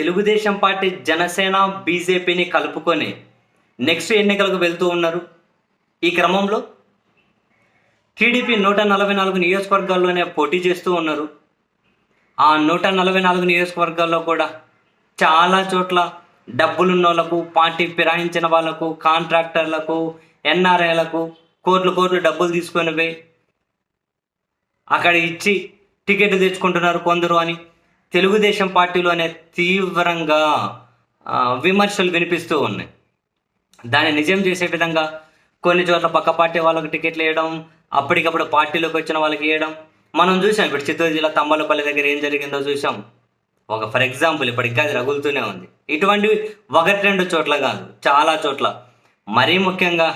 Telugu Desam party Janasena బీజేపీని కలుపుకొని next ఎన్నికలకు వెళ్తూ ఉన్నారు. ఈ క్రమంలో టీడీపీ నూట నలభై నాలుగు నియోజకవర్గాల్లోనే పోటీ చేస్తూ ఉన్నారు. ఆ నూట నలభై నాలుగు నియోజకవర్గాల్లో కూడా చాలా చోట్ల డబ్బులున్న వాళ్ళకు పార్టీ ఫిరాయించిన వాళ్ళకు కాంట్రాక్టర్లకు ఎన్ఆర్ఐలకు కోట్లు కోట్లు డబ్బులు తీసుకొని పోయి అక్కడ ఇచ్చి టికెట్ తెచ్చుకుంటున్నారు కొందరు అని తెలుగుదేశం పార్టీలోనే తీవ్రంగా విమర్శలు వినిపిస్తూ ఉన్నాయి. దాన్ని నిజం చేసే విధంగా కొన్ని చోట్ల పక్క పార్టీ వాళ్ళకి టికెట్లు వేయడం అప్పటికప్పుడు పార్టీలోకి వచ్చిన వాళ్ళకి వేయడం. మనం చూసాం ఇప్పుడు చిత్తూరు జిల్లా తమ్మలపల్లి దగ్గర ఏం జరిగిందో చూసాం. ఒక ఫర్ ఎగ్జాంపుల్ ఇప్పటికి అది రగులుతూనే ఉంది. ఇటువంటివి ఒకటి రెండు చోట్ల కాదు చాలా చోట్ల. మరీ ముఖ్యంగా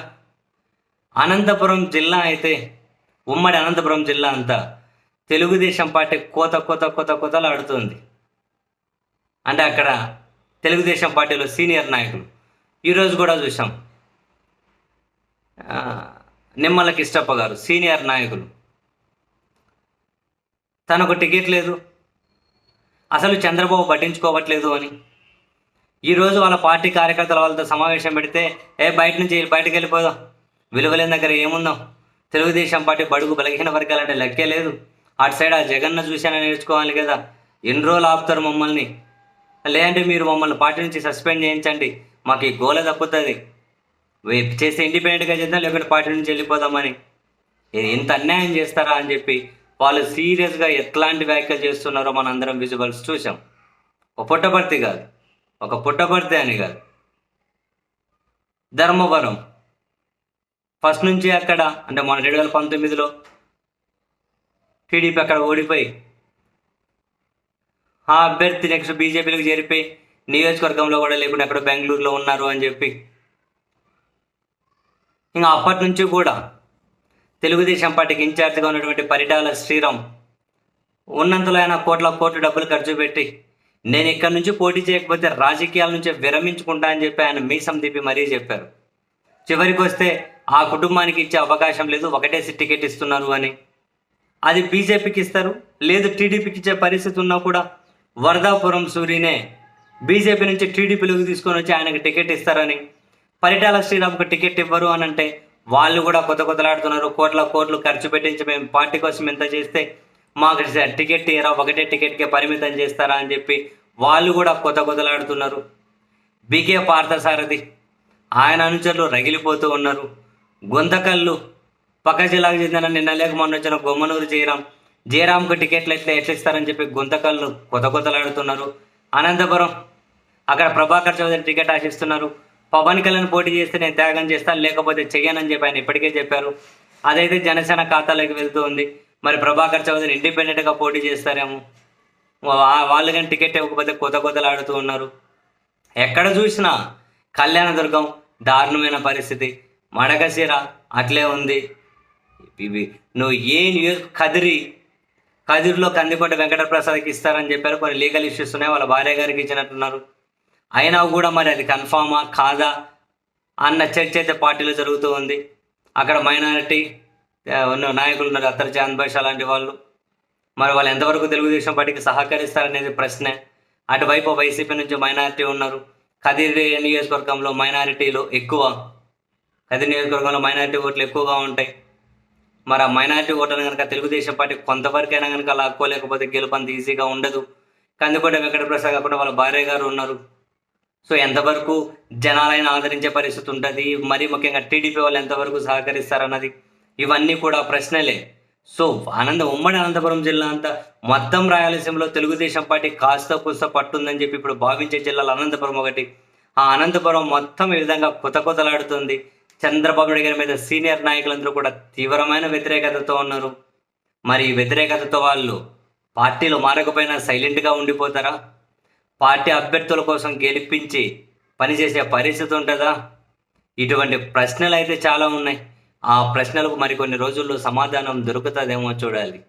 అనంతపురం జిల్లా అయితే ఉమ్మడి అనంతపురం జిల్లా అంతా తెలుగుదేశం పార్టీ కోత కోత కోత కోతలు ఆడుతుంది. అంటే అక్కడ తెలుగుదేశం పార్టీలో సీనియర్ నాయకులు. ఈరోజు కూడా చూసాం. నిమ్మల కిష్టప్ప గారు సీనియర్ నాయకులు. తనకు టికెట్ లేదు. అసలు చంద్రబాబు పట్టించుకోవట్లేదు అని. ఈరోజు వాళ్ళ పార్టీ కార్యకర్తల వాళ్ళతో సమావేశం పెడితే ఏ బయట నుంచి బయటకు వెళ్ళిపోదాం. విలువలేని దగ్గర ఏముందాం? తెలుగుదేశం పార్టీ బడుగు బలహీన వర్గాలంటే లెక్కే లేదు. అటు సైడ్ ఆ జగన్న చూశానని నేర్చుకోవాలి కదా. ఎన్ని రోజులు ఆపుతారు మమ్మల్ని? లేదంటే మీరు మమ్మల్ని పార్టీ నుంచి సస్పెండ్ చేయించండి. మాకు ఈ గోల తప్పుతుంది. చేస్తే ఇండిపెండెంట్గా చేద్దాం లేకుంటే పార్టీ నుంచి వెళ్ళిపోదామని. ఎంత ఇంత అన్యాయం చేస్తారా అని చెప్పి వాళ్ళు సీరియస్గా ఎట్లాంటి వ్యాఖ్యలు చేస్తున్నారో మన అందరం విజువల్స్ చూసాం ఒక పుట్టపర్తి కాదు. ఒక పుట్టపర్తి అని కాదు. ధర్మవరం. ఫస్ట్ నుంచి అక్కడ అంటే మన రెండు వేల పంతొమ్మిదిలో టీడీపీ అక్కడ ఓడిపోయి ఆ అభ్యర్థి నెక్స్ట్ బీజేపీలకు చేరిపోయి నియోజకవర్గంలో కూడా లేకుండా అక్కడ బెంగళూరులో ఉన్నారు అని చెప్పి. ఇంకా అప్పటి నుంచి కూడా తెలుగుదేశం పార్టీకి ఇన్ఛార్జ్గా ఉన్నటువంటి పరిటాల శ్రీరామ్ ఉన్నంతలో ఆయన కోట్ల కోట్ల డబ్బులు ఖర్చు పెట్టి నేను ఇక్కడి నుంచి పోటీ చేయకపోతే రాజకీయాల నుంచి విరమించుకుంటా అని చెప్పి ఆయన మీసం తిప్పి మరీ చెప్పారు. చివరికి వస్తే ఆ కుటుంబానికి ఇచ్చే అవకాశం లేదు ఒకటేసి టికెట్ ఇస్తున్నారు అని. అది బీజేపీకి ఇస్తారు. లేదు టీడీపీకి ఇచ్చే పరిస్థితి ఉన్నా కూడా వరదాపురం సూరినే బీజేపీ నుంచి టీడీపీలోకి తీసుకొని వచ్చి ఆయనకు టికెట్ ఇస్తారని పరిటాల శ్రీరామ్కు టికెట్ ఇవ్వరు అని అంటే వాళ్ళు కూడా కొత్త కొత్తలాడుతున్నారు. కోట్ల కోట్లు ఖర్చు పెట్టించి మేము పార్టీ కోసం ఎంత చేస్తే మాకు టికెట్ ఇరా ఒకటే టికెట్కే పరిమితం చేస్తారా అని చెప్పి వాళ్ళు కూడా కొత్త కొత్తలాడుతున్నారు. బీకే పార్థసారథి ఆయన అనుచరులు రగిలిపోతూ ఉన్నారు. గొంతకళ్ళు పక్క జిల్లాకు చెందిన నిన్న లేక మొన్న వచ్చిన గొమ్మనూరు జయరాం జయరాంకు టికెట్లు ఎట్లా ఎట్లా ఇస్తారని చెప్పి గుంతకల్లు కొత్త కొత్తలాడుతున్నారు. అనంతపురం అక్కడ ప్రభాకర్ చౌదరి టికెట్ ఆశిస్తున్నారు. పవన్ కళ్యాణ్ పోటీ చేస్తే నేను త్యాగం చేస్తాను లేకపోతే చెయ్యనని చెప్పి ఆయన ఇప్పటికే చెప్పారు. అదైతే జనసేన ఖాతాలోకి వెళ్తూ ఉంది మరి ప్రభాకర్ చౌదరి ఇండిపెండెంట్గా పోటీ చేస్తారేమో. వాళ్ళు కానీ టికెట్ ఇవ్వకపోతే కొత్త కొత్తలాడుతూ ఉన్నారు. ఎక్కడ చూసినా కళ్యాణదుర్గం దారుణమైన పరిస్థితి. మడకశిర అట్లే ఉంది. ఇవి. నువ్వు ఏ న్యూస్ కదిరి కదిరిలో కందిపడ్డ వెంకటప్రసాద్కి ఇస్తారని చెప్పారు. కొన్ని లీగల్ ఇష్యూస్ ఉన్నాయి వాళ్ళ భార్య గారికి ఇచ్చినట్టున్నారు. అయినా కూడా మరి అది కన్ఫామా కాదా అన్న చర్చ అయితే పార్టీలో జరుగుతూ ఉంది. అక్కడ మైనారిటీ ఉన్న నాయకులు ఉన్నారు అత్తర్ చాంద్ భాష లాంటి వాళ్ళు. మరి వాళ్ళు ఎంతవరకు తెలుగుదేశం పార్టీకి సహకరిస్తారనేది ప్రశ్నే. అటువైపు వైసీపీ నుంచి మైనారిటీ ఉన్నారు. కదిరి నియోజకవర్గంలో మైనారిటీలు ఎక్కువ. కదిరి నియోజకవర్గంలో మైనారిటీ ఓట్లు ఎక్కువగా ఉంటాయి. మరి ఆ మైనారిటీ ఓట్లను కనుక తెలుగుదేశం పార్టీ కొంతవరకైనా కనుక లాక్కోలేకపోతే గెలుపంత ఈజీగా ఉండదు. కందుకోట వెంకటప్రసాద్ కాకుండా వాళ్ళ భార్య గారు ఉన్నారు. సో ఎంతవరకు జనాలైనా ఆదరించే పరిస్థితి ఉంటుంది? మరీ ముఖ్యంగా టీడీపీ వాళ్ళు ఎంతవరకు సహకరిస్తారన్నది ఇవన్నీ కూడా ప్రశ్నలే. సో ఆనంద ఉమ్మడి అనంతపురం జిల్లా అంతా మొత్తం రాయలసీమలో తెలుగుదేశం పార్టీ కాస్త కూస్త పట్టుందని చెప్పి ఇప్పుడు భావించే జిల్లాలు అనంతపురం ఒకటి. ఆ అనంతపురం మొత్తం ఈ విధంగా కొత కొతలాడుతుంది చంద్రబాబు నాయుడు గారి మీద సీనియర్ నాయకులందరూ కూడా తీవ్రమైన వ్యతిరేకతతో ఉన్నారు. మరి ఈ వ్యతిరేకతతో వాళ్ళు పార్టీలు మారకపోయినా సైలెంట్గా ఉండిపోతారా? పార్టీ అభ్యర్థుల కోసం గెలిపించి పనిచేసే పరిస్థితి ఉంటుందా? ఇటువంటి ప్రశ్నలు అయితే చాలా ఉన్నాయి. ఆ ప్రశ్నలకు మరికొన్ని రోజుల్లో సమాధానం దొరుకుతుందేమో చూడాలి.